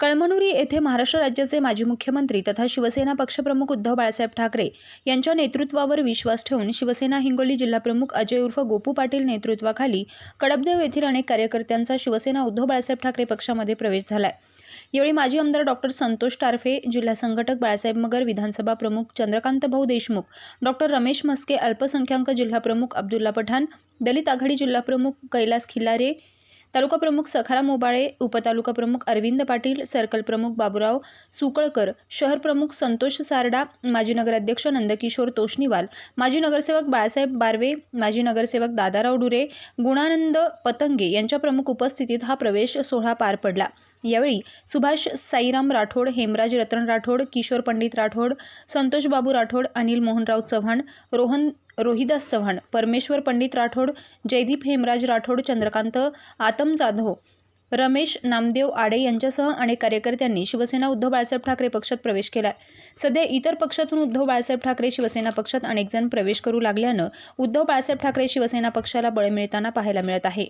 कळमनुरी येथे महाराष्ट्र राज्याचे माजी मुख्यमंत्री तथा शिवसेना पक्षप्रमुख उद्धव बाळासाहेब ठाकरे यांच्या नेतृत्वावर विश्वास ठेवून शिवसेना हिंगोली जिल्हाप्रमुख अजय उर्फ गोपू पाटील नेतृत्वाखाली कडबदेव येथील अनेक कार्यकर्त्यांचा शिवसेना उद्धव बाळासाहेब ठाकरे पक्षामध्ये प्रवेश झालाय. यावेळी माजी आमदार डॉक्टर संतोष टारफे जिल्हा संघटक बाळासाहेब मगर विधानसभा प्रमुख चंद्रकांत भाऊ देशमुख डॉक्टर रमेश मस्के अल्पसंख्याक जिल्हाप्रमुख अब्दुल्ला पठाण दलित आघाडी जिल्हाप्रमुख कैलास खिलारे तालुका प्रमुख सखाराम मोबाळे उपतालुका प्रमुख अरविंद पाटील सर्कल प्रमुख बाबुराव सुकळकर शहर प्रमुख संतोष सारडा माजी नगराध्यक्ष नंदकिशोर तोष्णीवाल माजी नगरसेवक बाळासाहेब बारवे माजी नगरसेवक दादाराव डुरे गुणानंद पतंगे यांच्या प्रमुख उपस्थितीत हा प्रवेश सोहळा पार पडला. यावेळी सुभाष साईराम राठोड हेमराज रतन राठोड किशोर पंडित राठोड संतोष बाबू राठोड अनिल मोहनराव चव्हाण रोहन रोहिदास चव्हाण परमेश्वर पंडित राठोड जयदीप हेमराज राठोड चंद्रकांत आतम जाधव रमेश नामदेव आडे यांच्यासह अनेक कार्यकर्त्यांनी शिवसेना उद्धव बाळासाहेब ठाकरे पक्षात प्रवेश केला सध्या इतर पक्षातून उद्धव बाळासाहेब ठाकरे शिवसेना पक्षात अनेकजण प्रवेश करू लागल्यानं उद्धव बाळासाहेब ठाकरे शिवसेना पक्षाला बळ मिळताना पाहायला मिळत आहे.